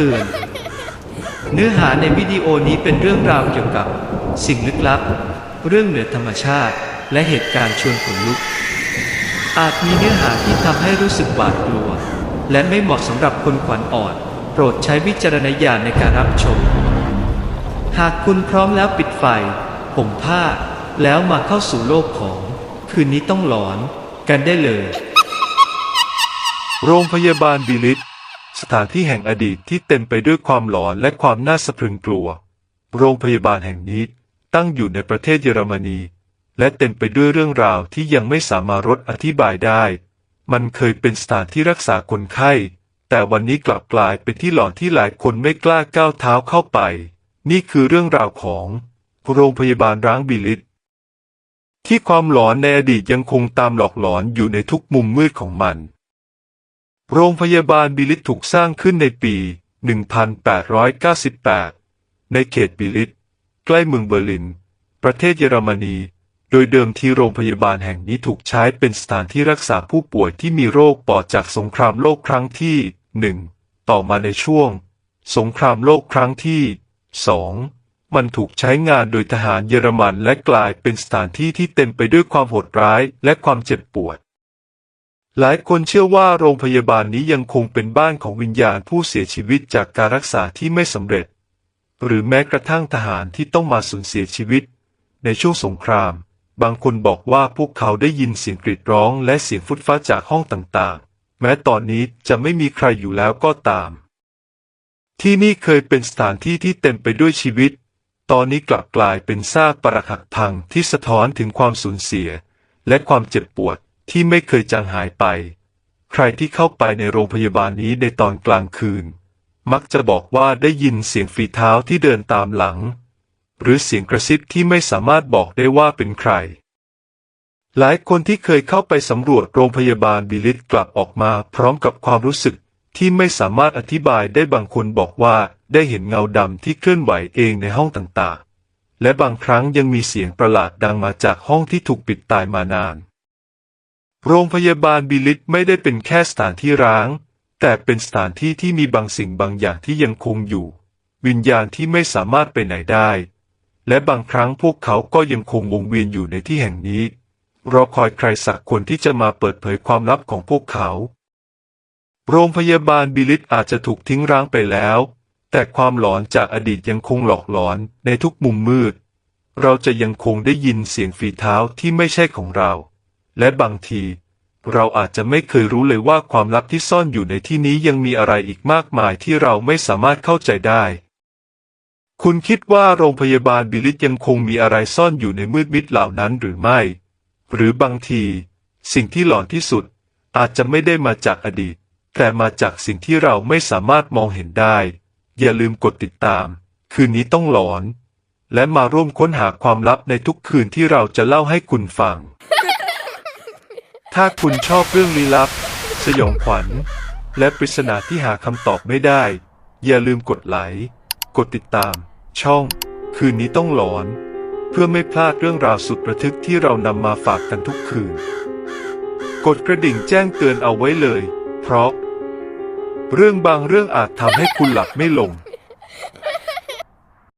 เตือนเนื้อหาในวิดีโอนี้เป็นเรื่องราวเกี่ยวกับ สิ่งลึกลับ เรื่องเหนือธรรมชาติ และเหตุการณ์ชวนขนลุก อาจมีเนื้อหาที่ทำให้รู้สึกหวาดกลัว และไม่เหมาะสำหรับคนขวัญอ่อน โปรดใช้วิจารณญาณในการรับชม หากคุณพร้อมแล้วปิดไฟห่มผ้า แล้วมาเข้าสู่โลกของ คืนนี้ต้องหลอนกันได้เลย โรงพยาบาลบิลิต สถานที่แห่งอดีตที่เต็มไปด้วยความหลอนและความน่าสะพรึงกลัว โรงพยาบาลแห่งนี้ตั้งอยู่ในประเทศเยอรมนี และเต็มไปด้วยเรื่องราวที่ยังไม่สามารถรถอธิบายได้ มันเคยเป็นสถานที่รักษาคนไข้ แต่วันนี้กลับกลายเป็นที่หลอนที่หลายคนไม่กล้าก้าวเท้าเข้าไป นี่คือเรื่องราวของโรงพยาบาลร้างบิลิตที่ความหลอนในอดีตยังคงตามหลอกหลอนอยู่ในทุกมุมมืดของมัน โรงพยาบาลบิลิตถูกสร้างขึ้นในปี 1898 ในเขตบิลิต ใกล้เมืองเบอร์ลิน ประเทศเยอรมนี โดยเดิมทีโรงพยาบาลแห่งนี้ถูกใช้เป็นสถานที่รักษาผู้ป่วยที่มีโรคปอดจากสงครามโลกครั้งที่หนึ่งต่อมาในช่วง สงครามโลกครั้งที่สองมันถูกใช้งานโดยทหารเยอรมันและกลายเป็นสถานที่ที่เต็มไปด้วยความโหดร้ายและความเจ็บปวด หลายคนเชื่อว่าโรงพยาบาลนี้ยังคงเป็นบ้านของวิญญาณผู้เสียชีวิตจากการรักษาที่ไม่สำเร็จ หรือแม้กระทั่งทหารที่ต้องมาสูญเสียชีวิต ในช่วงสงคราม บางคนบอกว่าพวกเขาได้ยินเสียงกรีดร้องและเสียงฟุดฟ้าจากห้องต่างๆ แม้ตอนนี้จะไม่มีใครอยู่แล้วก็ตาม ที่นี่เคยเป็นสถานที่ที่เต็มไปด้วยชีวิต ตอนนี้กลับกลายเป็นซากปรักหักพังที่สะท้อนถึงความสูญเสีย และความเจ็บปวด ที่ไม่เคยจางหายไป ใครที่เข้าไปในโรงพยาบาลนี้ในตอนกลางคืน มักจะบอกว่าได้ยินเสียงฝีเท้าที่เดินตามหลัง หรือเสียงกระซิบที่ไม่สามารถบอกได้ว่าเป็นใคร หลายคนที่เคยเข้าไปสำรวจโรงพยาบาลบิลิตกลับออกมาพร้อมกับความรู้สึกที่ไม่สามารถอธิบายได้บางคนบอกว่าได้เห็นเงาดำที่เคลื่อนไหวเองในห้องต่างๆ และบางครั้งยังมีเสียงประหลาดดังมาจากห้องที่ถูกปิดตายมานาน โรงพยาบาลบิลิตไม่ได้เป็นแค่สถานที่ร้าง แต่เป็นสถานที่ที่มีบางสิ่งบางอย่างที่ยังคงอยู่ วิญญาณที่ไม่สามารถไปไหนได้ และบางครั้งพวกเขาก็ยังคงวงเวียนอยู่ในที่แห่งนี้ รอคอยใครสักคนที่จะมาเปิดเผยความลับของพวกเขา โรงพยาบาลบิลิตอาจจะถูกทิ้งร้างไปแล้ว แต่ความหลอนจากอดีตยังคงหลอกหลอนในทุกมุมมืด เราจะยังคงได้ยินเสียงฝีเท้าที่ไม่ใช่ของเรา และบางที เราอาจจะไม่เคยรู้เลยว่าความลับที่ซ่อนอยู่ในที่นี้ยังมีอะไรอีกมากมายที่เราไม่สามารถเข้าใจได้ คุณคิดว่าโรงพยาบาลบิลิตยังคงมีอะไรซ่อนอยู่ในมืดมิดเหล่านั้นหรือไม่ หรือบางที สิ่งที่หลอนที่สุด อาจจะไม่ได้มาจากอดีต แต่มาจากสิ่งที่เราไม่สามารถมองเห็นได้ อย่าลืมกดติดตาม คืนนี้ต้องหลอน และมาร่วมค้นหาความลับในทุกคืนที่เราจะเล่าให้คุณฟัง ถ้าคุณชอบเรื่องลี้ลับ สยองขวัญ และปริศนาที่หาคำตอบไม่ได้ อย่าลืมกดไลค์กดติดตาม ช่อง คืนนี้ต้องหลอน เพื่อไม่พลาดเรื่องราวสุดระทึกที่เรานำมาฝากกันทุกคืน กดกระดิ่งแจ้งเตือนเอาไว้เลย เพราะ เรื่องบางเรื่องอาจทำให้คุณหลับไม่ลง